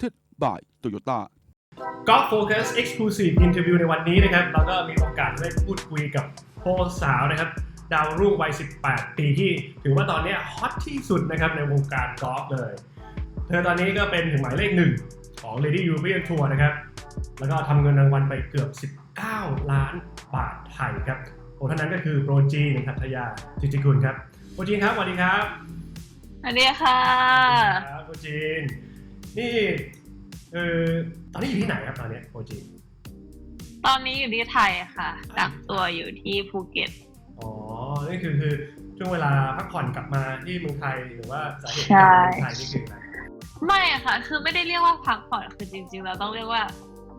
Presented by Toyota ก็ Focus Exclusive Interview ในวันนี้นะครับเราก็มีโอกาสได้พูดคุยกับโพสาวนะครับ ดาวรุ่งวัย 18 ปีที่ถือว่าตอนเนี้ฮอตที่สุดนะครับในวงการกอล์ฟเลย เธอตอนนี้ก็เป็นถึงหมายเลขหนึ่งของ Lady European Tour นะครับ แล้วก็ทำเงินรางวัลไปเกือบ 19 ล้านบาทไทยครับโอ้ท่านนั้นก็คือโปรจีนทัตยาจิตติกุลครับโปรจีนครับสวัสดีครับสวัสดีค่ะครับโปรจีน นี่เออตอนนี้อยู่ที่ไหนครับตอนนี้โปรจีนตอนนี้อยู่ที่ไทยค่ะ กักตัวอยู่ที่ภูเก็ต อ๋อ นี่คือคือช่วงเวลาพักผ่อนกลับมาที่เมืองไทยหรือว่าสาเหตุที่กลับมาเมืองไทยนี่คืออะไร ไม่อะค่ะ คือไม่ได้เรียกว่าพักผ่อน คือจริงๆ เราต้องเรียกว่า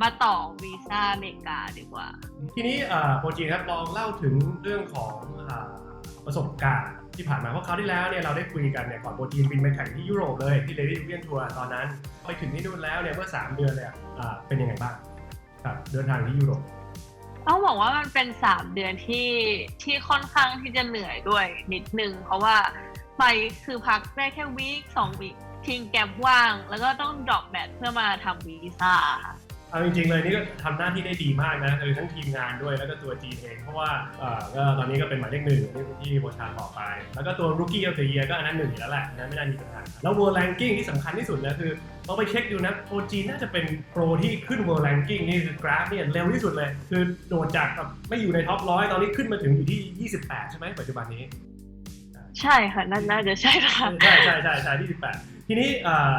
มาต่อวีซ่าอเมริกาดีกว่า ทีนี้อ่าโปรจีนครับลองเล่าถึงเรื่องของอ่าประสบการณ์ ที่ผ่านมาเพราะคราวที่แล้วเนี่ยเราได้คุยกันเนี่ยก่อนโปรจีนบินไปแข่งที่ยุโรปเลยที่ Lady European Tour ตอนนั้นไปถึงที่นู่นแล้วเนี่ยเมื่อ 3 เดือนเนี่ยอ่าเป็นยังไงบ้างครับเดินทางที่ยุโรปต้องบอกว่ามันเป็นสามเดือนที่ที่ค่อนข้างที่จะเหนื่อยด้วยนิดนึงเพราะว่าไปคือพักได้แค่วีคสองวีคทิ้งแกลบว่าง แล้วก็ต้องดรอปแมทเพื่อมาทำวีซ่า เอาจริงๆเลยนี่ก็ทำหน้าที่ได้ดีมากนะคือทั้งทีมงานด้วยแล้วก็ตัวจีนเอง เพราะว่าเอ่อก็ตอนนี้ก็เป็นหมายเลขหนึ่งที่ที่โบชาบอกไป แล้วก็ตัว Rookie of the Year ก็อันนั้นหนึ่งอยู่แล้วแหละอันนั้นไม่ได้มีปัญหาแล้ว World Ranking ที่สำคัญที่สุดนะคือต้องไปเช็คดูนะโปรจีนน่าจะเป็นโปรที่ขึ้น World Ranking นี่คือกราฟเนี่ยเร็วที่สุดเลย คือโดดจากแบบไม่อยู่ในท็อปร้อยตอนนี้ขึ้นมาถึงอยู่ที่ 28 ใช่ไหมปัจจุบันนี้ ใช่ค่ะน่าน่าจะใช่ค่ะ ใช่ใช่ใช่ใช่ที่สิบแปดทีนี้อ่า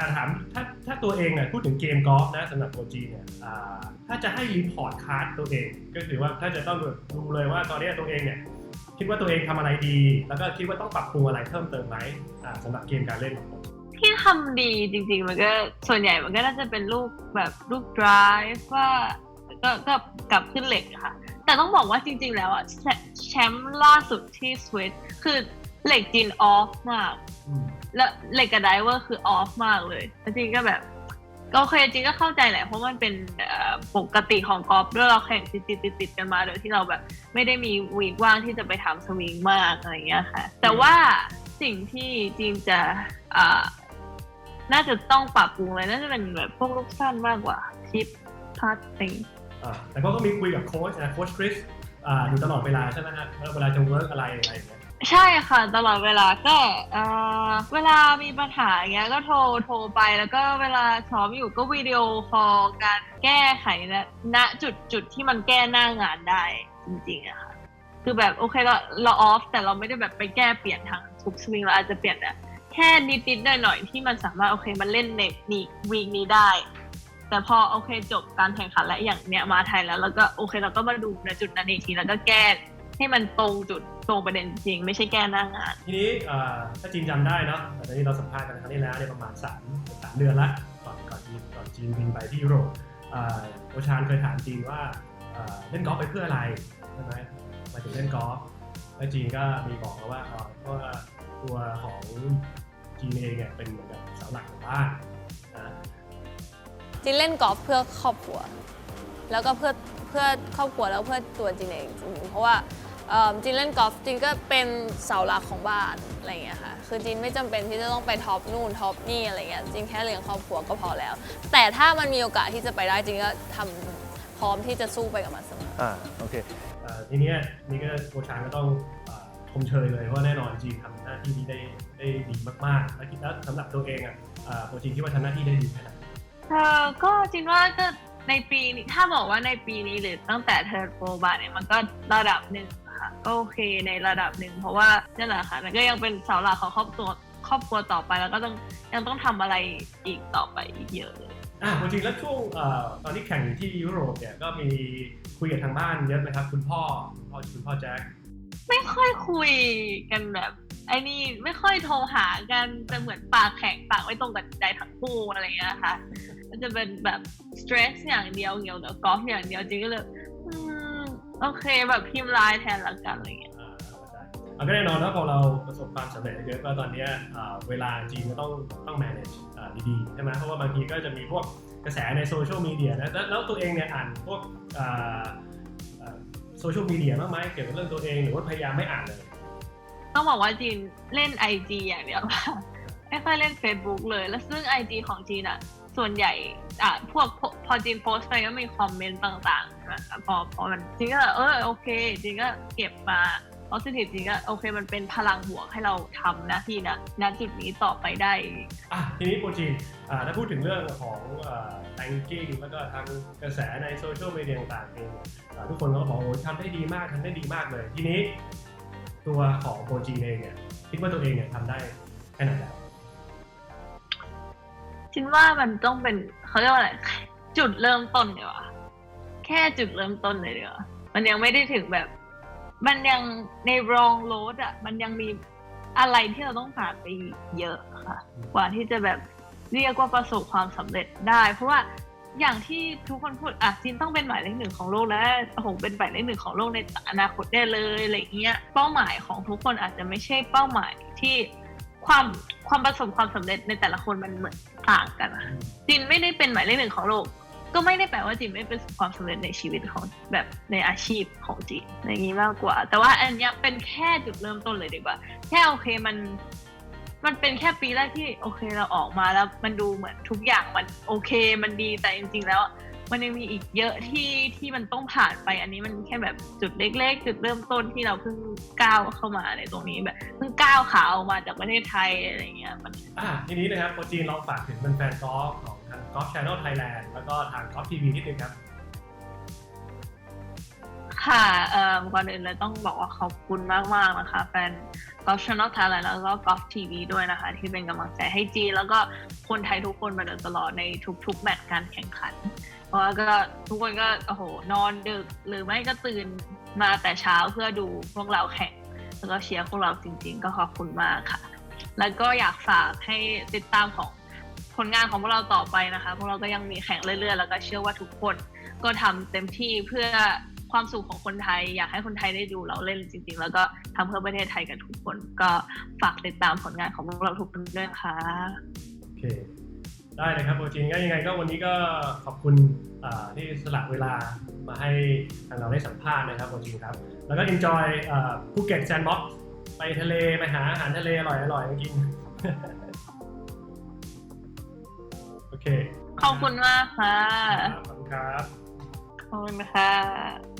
อ่าถามถ้าถ้าตัวเองเนี่ยพูดถึงเกมกอล์ฟนะสำหรับโอจีเนี่ยอ่าถ้าจะให้รีพอร์ตคาร์ดตัวเอง ก็คือว่าถ้าจะต้องแบบดูเลยว่าตอนนี้ตัวเองเนี่ยคิดว่าตัวเองทำอะไรดี แล้วก็คิดว่าต้องปรับปรุงอะไรเพิ่มเติมไหมอ่าสำหรับเกมการเล่นของผมที่ทำดีจริงๆ มันก็ส่วนใหญ่มันก็น่าจะเป็นลูกแบบลูก drive ว่าก็ก็กลับขึ้นเหล็กอะค่ะ แต่ต้องบอกว่าจริงๆ แล้วอะแชแชมป์ล่าสุดที่สวิตคือเหล็กจีนออฟมากอืม แล้วเลกกับไดเวอร์คือออฟมากเลยจริงก็แบบก็โอเคจริงก็เข้าใจแหละเพราะมันเป็นปกติของกอล์ฟด้วยเราแข่งติดติดติดติดๆกันมาโดยที่เราแบบ ไม่ได้มีวีกว่างที่จะไปทำสวิงมากอะไรอย่างเงี้ยค่ะ แต่ว่าสิ่งที่จีนจะอ่าน่าจะต้องปรับปรุงเลยน่าจะเป็นแบบพวกลูกสั้นมากกว่าชิปพัดอะไรอย่างงี้อ่าแต่ก็ก็มีคุยกับโค้ชนะโค้ชคริสอ่าอยู่ตลอดเวลาใช่ไหมฮะเวลาจะเวิร์กอะไรอะไรอย่างเงี้ย ใช่ค่ะตลอดเวลาก็เออเวลามีปัญหาอย่างเงี้ยก็โทรโทรไปแล้วก็เวลาซ้อมอยู่ก็วิดีโอคอลการแก้ไขณณจุดจุดที่มันแก้หน้างานได้จริงๆอะค่ะคือแบบโอเคเราเราออฟแต่เราไม่ได้แบบไปแก้เปลี่ยนทางทุกสวิงเราอาจจะเปลี่ยนแบบแค่นิดๆหน่อยๆที่มันสามารถโอเคมันเล่นในนี้วีคนี้ได้ แต่พอโอเคจบการแข่งขันและอย่างเนี้ยมาไทยแล้ว แล้วก็โอเคเราก็มาดูในจุดนั้นอีกทีแล้วก็แก้ ให้มันตรงจุดตรงประเด็นจริง ไม่ใช่แก้หน้างาน ทีนี้อ่าถ้าจีนจำได้เนาะแต่ตอนนี้เราสัมภาษณ์กันครั้งที่แล้วเนี่ยประมาณ3 3เดือนละก่อนก่อนจีนก่อนจีนบินไปที่ยุโรปอ่าโอชานเคยถามจีนว่าอ่าเล่นกอล์ฟไปเพื่ออะไรใช่ไหมหมายถึงเล่นกอล์ฟแล้วจีนก็มีบอกมาว่าอ๋อเพราะว่าตัวของจีนเองเนี่ยเป็นเหมือนกับเสาหลักของบ้านนะจินเล่นกอล์ฟเพื่อครอบครัว แล้วก็เพื่อเพื่อครอบครัวแล้วเพื่อตัวจินเองจริงๆเพราะว่า เอิ่มจินเล่นกอล์ฟจินก็เป็นเสาหลักของบ้านอะไรอย่างเงี้ยค่ะคือจินไม่จำเป็นที่จะต้องไปท็อปนู่นท็อปนี่อะไรเงี้ยจินแค่เลี้ยงครอบครัวก็พอแล้ว แต่ถ้ามันมีโอกาสที่จะไปได้จินก็ทำพร้อมที่จะสู้ไปกับมันเสมออ่าโอเคอ่าทีเนี้ยนี่ก็โอชานก็ต้องอ่าชมเชยเลยเพราะแน่นอนจีนทำหน้าที่นี้ได้ได้ดีมากๆ แล้วคิดแล้วสำหรับตัวเองอะอ่าโปรจีนคิดว่าทำหน้าที่ได้ดีแค่ไหนเออก็จริงว่าก็ในปีนี้ถ้าบอกว่าในปีนี้หรือตั้งแต่เธอโปรบาเนี่ยมันก็ระดับหนึ่งอะค่ะ ก็โอเคในระดับหนึ่งเพราะว่านั่นแหละค่ะมันก็ยังเป็นเสาหลักของครอบครัวครอบครัวต่อไปแล้วก็ต้องยังต้องทำอะไรอีกต่อไปอีกเยอะเลยอ่าจริงๆแล้วช่วงเอ่อตอนที่แข่งอยู่ที่ยุโรปเนี่ยก็มีคุยกับทางบ้านเยอะไหมครับ คุณพ่อคุณพ่อคุณพ่อแจ็คไม่ค่อยคุยกันแบบไอ้นี่ไม่ค่อยโทรหากันจะเหมือนปากแข็งปากไม่ตรงกันใจทั้งคู่อะไรอย่างเงี้ยค่ะมันจะเป็นแบบสเตรสอย่างเดียวเกี่ยวกับกอล์ฟอย่างเดียวจริงก็เลยอืม โอเคแบบพิมพ์ไลน์แทนละกันอะไรอย่างเงี้ยอ่าเข้าใจอ่าก็แน่นอนนะพอเราประสบความสำเร็จเยอะก็ตอนเนี้ยอ่าเวลาจีนก็ต้องต้อง manage อ่าดีๆใช่ไหมเพราะว่าบางทีก็จะมีพวกกระแสในโซเชียลมีเดียนะแล้วแล้วตัวเองเนี่ยอ่านพวกโซเชียลมีเดียบ้างไหมเกี่ยวกับเรื่องตัวเองหรือว่าพยายามไม่อ่านเลย ต้องบอกว่าจีนเล่นไอจีอย่างเดียวค่ะไม่ค่อยเล่น Facebook เลย แล้วซึ่ง IG ของจีนอะ ส่วนใหญ่อะพวกพอพอจีนโพสไปก็มีคอมเมนต์ต่างๆใช่ไหมคะพอพอมันจีนก็เออโอเคจีนก็เก็บมา positive จีนก็โอเคมันเป็นพลังบวกให้เราทำหน้าที่นะณจุดนี้ต่อไปได้อะทีนี้โปรจีนอ่าถ้าพูดถึงเรื่องของแตงกิ้งแล้วก็ทางกระแสในโซเชียลมีเดียต่างๆเองทุกคนก็บอกโอ้ทำได้ดีมากทำได้ดีมากเลย ทีนี้ตัวของโปรจีนเองเนี่ยคิดว่าตัวเองเนี่ยทำได้แค่ไหนแล้ว จินว่ามันต้องเป็นเขาเรียกว่าอะไร จุดเริ่มต้นเดียวาแค่จุดเริ่มต้นเลยเดียวมันยังไม่ได้ถึงแบบ มันยังในรองโรดอะ มันยังมีอะไรที่เราต้องผ่านไปเยอะค่ะ กว่าที่จะแบบเรียกว่าประสบความสำเร็จได้ เพราะว่าอย่างที่ทุกคนพูดอะจินต้องเป็นหมายเลขหนึ่งของโลกแล้วโอ้โหเป็นหมายเลขหนึ่งของโลกในอนาคตได้เลยอะไรเงี้ย เป้าหมายของทุกคนอาจจะไม่ใช่เป้าหมายที่ ความความประสบความสำเร็จในแต่ละคนมันเหมือนต่างกันอะจินไม่ได้เป็นหมายเลขหนึ่งของโลก ก็ไม่ได้แปลว่าจินไม่ประสบความสำเร็จในชีวิตของแบบในอาชีพของจินอย่างนี้มากกว่า แต่ว่าอันเนี้ยเป็นแค่จุดเริ่มต้นเลยดีกว่า แค่โอเคมัน มันเป็นแค่ปีแรกที่โอเคเราออกมาแล้วมันดูเหมือนทุกอย่างมันโอเคมันดีแต่จริง ๆ แล้ว มันยังมีอีกเยอะที่ที่มันต้องผ่านไป อันนี้มันแค่แบบจุดเล็ก ๆ จุดเริ่มต้นที่เราเพิ่งก้าวเข้ามาในตรงนี้แบบเพิ่งก้าวขาออกมาจากประเทศไทยอะไรเงี้ยมันอะทีนี้นะครับโปรจีนลองฝากถึงแฟนๆกอล์ฟของทางกอล์ฟชานอลไทยแลนด์แล้วก็ทางกอล์ฟทีวีนิดนึงครับค่ะเอ่อก่อนอื่นเลยต้องบอกว่าขอบคุณมากๆนะคะ แฟนกอล์ฟช n น l ไทยแลนด์แล้วก็กอล์ฟทีวีด้วยนะคะ ที่เป็นกำลังใจให้จีนแล้วก็คนไทยทุกคนมาโดยตลอดในทุกๆ แมตช์การแข่งขัน เพราะว่าก็ทุกคนก็โอ้โหนอนดึก หรือไม่ก็ตื่นมาแต่เช้าเพื่อดูพวกเราแข่ง แล้วก็เชียร์พวกเราจริง ๆ ก็ขอบคุณมากค่ะ แล้วก็อยากฝากให้ติดตามของผลงานของพวกเราต่อไปนะคะ พวกเราก็ยังมีแข่งเรื่อยๆ แล้วก็เชื่อว่าทุกคนก็ทำเต็มที่เพื่อความสุขของคนไทย อยากให้คนไทยได้ดูเราเล่นจริง ๆ แล้วก็ทำเพื่อประเทศไทยกันทุกคน ก็ฝากติดตามผลงานของพวกเราทุกคนด้วยนะคะโอเค ได้เลยครับโปรจีนก็ยังไงก็วันนี้ก็ขอบคุณอ่าที่สละเวลามาให้ทางเราได้สัมภาษณ์นะครับโปรจีนครับ แล้วก็ enjoy ภูเก็ตแซนด์บ็อกซ์ไปทะเลไปหาอาหารทะเลอร่อยๆมากิน โอเค ขอบคุณมากค่ะ ขอบคุณครับ ขอบคุณค่ะ